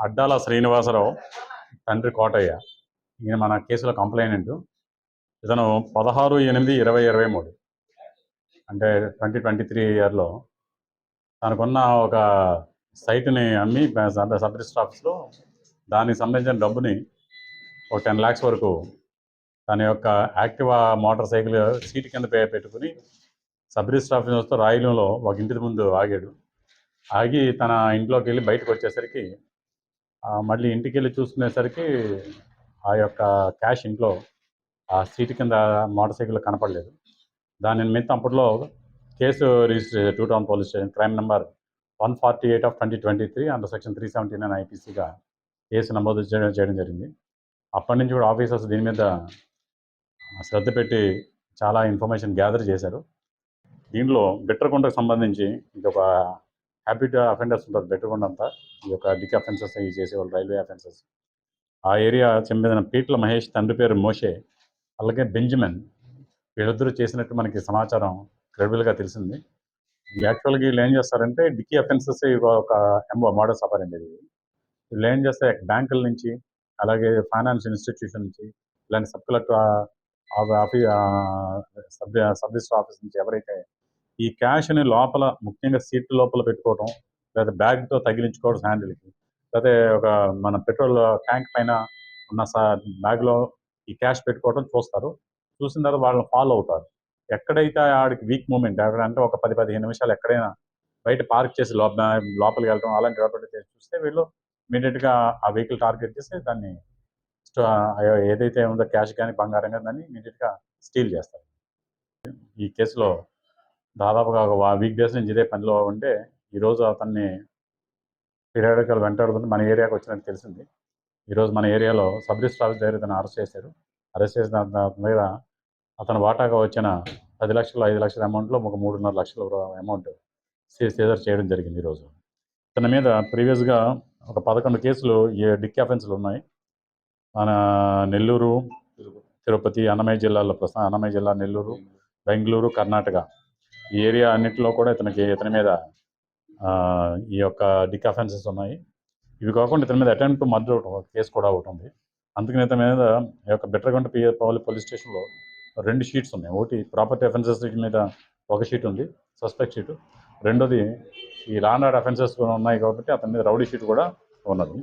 అడ్డాల శ్రీనివాసరావు తండ్రి కోటయ్య. ఈయన మన కేసులో కంప్లైనెంట్ ఇతను పదహారు ఎనిమిది ఇరవై ఇరవై మూడు. అంటే ట్వంటీ ట్వంటీ త్రీ ఇయర్లో తనకున్న ఒక సైట్ని అమ్మి సబ్ రిజిస్టర్ ఆఫీస్లో దానికి సంబంధించిన డబ్బుని ఒక టెన్ ల్యాక్స్ వరకు తన యొక్క యాక్టివా మోటార్ సైకిల్ సీట్ కింద పే- పెట్టుకుని సబ్ రిజిస్టర్ ఆఫీస్తో రాయలంలో ఒక ఇంటి ముందు ఆగాడు. ఆగి తన ఇంట్లోకి వెళ్ళి బయటకు వచ్చేసరికి మళ్ళీ ఇంటికి వెళ్ళి చూసుకునేసరికి ఆ యొక్క క్యాష్ ఇంట్లో ఆ సీట్ కింద మోటార్ సైకిల్ కనపడలేదు. దాని నిమిత్తం అప్పట్లో case register two town police station crime number one forty eight of twenty twenty three under section three seventy nine ఐపీసీగా case నమోదు చేయడం చేయడం జరిగింది. అప్పటి నుంచి కూడా ఆఫీసర్స్ దీని మీద శ్రద్ధ పెట్టి చాలా ఇన్ఫర్మేషన్ గ్యాదర్ చేశారు. దీనిలో బెట్టర్కొండకు సంబంధించి ఇది ఒక హ్యాబిట్ అఫెండర్స్ ఉంటుంది బెట్టర్కొండ అంతా. ఈ యొక్క డిక్ అఫెన్సెస్ ఇవి చేసేవాళ్ళు రైల్వే అఫెన్సెస్ ఆ ఏరియా చెందిన పీట్ల మహేష్ తండ్రి పేరు మోషే అలాగే బెంజమిన్ వీళ్ళిద్దరూ చేసినట్టు మనకి సమాచారం క్రెడిబుల్గా తెలిసింది. యాక్చువల్గా వీళ్ళు ఏం చేస్తారంటే డిక్కీ అఫెన్సెస్ ఒక ఎంఓ మోడల్స్ అపారండి ఇది వీళ్ళు ఏం చేస్తే బ్యాంకుల నుంచి అలాగే ఫైనాన్స్ ఇన్స్టిట్యూషన్ నుంచి ఇలాంటి sub collector office sub sub office నుంచి ఎవరైతే ఈ క్యాష్ని లోపల ముఖ్యంగా సీట్ లోపల పెట్టుకోవడం లేదా బ్యాగ్తో తగిలించుకోవడం హ్యాండిల్కి లేకపోతే ఒక మన పెట్రోల్ ట్యాంక్ పైన ఉన్న బ్యాగ్లో ఈ క్యాష్ పెట్టుకోవడం చూస్తారు. చూసిన తర్వాత వాళ్ళని ఫాలో అవుతారు. ఎక్కడైతే ఆడికి వీక్ మూమెంట్ అంటే ఒక పది పదిహేను నిమిషాలు ఎక్కడైనా బయట పార్క్ చేసి లోప లోపలికి వెళ్ళడం అలాంటి చేసి చూస్తే వీళ్ళు ఇమీడియట్గా ఆ వెహికల్ టార్గెట్ చేసి దాన్ని ఏదైతే ఉందో క్యాష్ కానీ బంగారం కానీ దాన్ని ఇమీడియట్గా స్టీల్ చేస్తారు. ఈ కేసులో దాదాపుగా ఒక వీక్ డేస్ నుంచి ఇదే పనిలో ఉంటే ఈరోజు అతన్ని పీరియాడికల్ వెంటాడుకుంటూ మన ఏరియాకి వచ్చినట్టు తెలిసింది. ఈరోజు మన ఏరియాలో సబ్ రిజిస్టర్ ఆఫీస్ దగ్గర ఇతను అరెస్ట్ చేశారు. అరెస్ట్ చేసిన మీద అతను వాటాగా వచ్చిన పది లక్షలు ఐదు లక్షల అమౌంట్లో ఒక మూడున్నర లక్షల అమౌంట్ సీజర్ చేయడం జరిగింది ఈరోజు ఇతని మీద ప్రీవియస్గా ఒక పదకొండు కేసులు ఈ డిక్ అఫెన్స్లు ఉన్నాయి. మన నెల్లూరు తిరుపతి. అన్నమయ్య జిల్లాలో ప్రస్తుతం అన్నమయ్య జిల్లా నెల్లూరు బెంగళూరు కర్ణాటక. ఈ ఏరియా అన్నింటిలో కూడా ఇతనికి ఇతని మీద ఆ, ఈ యొక్క డిక్ అఫెన్సెస్ ఉన్నాయి. ఇవి కాకుండా ఇతని మీద అటెంప్ట్ టు మర్డర్ ఒకటి కేసు కూడా ఒకటి ఉంది. అందుకని ఇతని మీద ఈ యొక్క బెట్టరగంట పి పోలీస్ స్టేషన్లో రెండు షీట్స్ ఉన్నాయి. ఒకటి ప్రాపర్టీ అఫెన్సెస్ మీద ఒక షీట్ ఉంది సస్పెక్ట్ షీట్. రెండోది ఈ లాండ్ ఆర్డర్ అఫెన్సెస్ కూడా ఉన్నాయి కాబట్టి అతని మీద రౌడీ షీట్ కూడా ఉన్నది.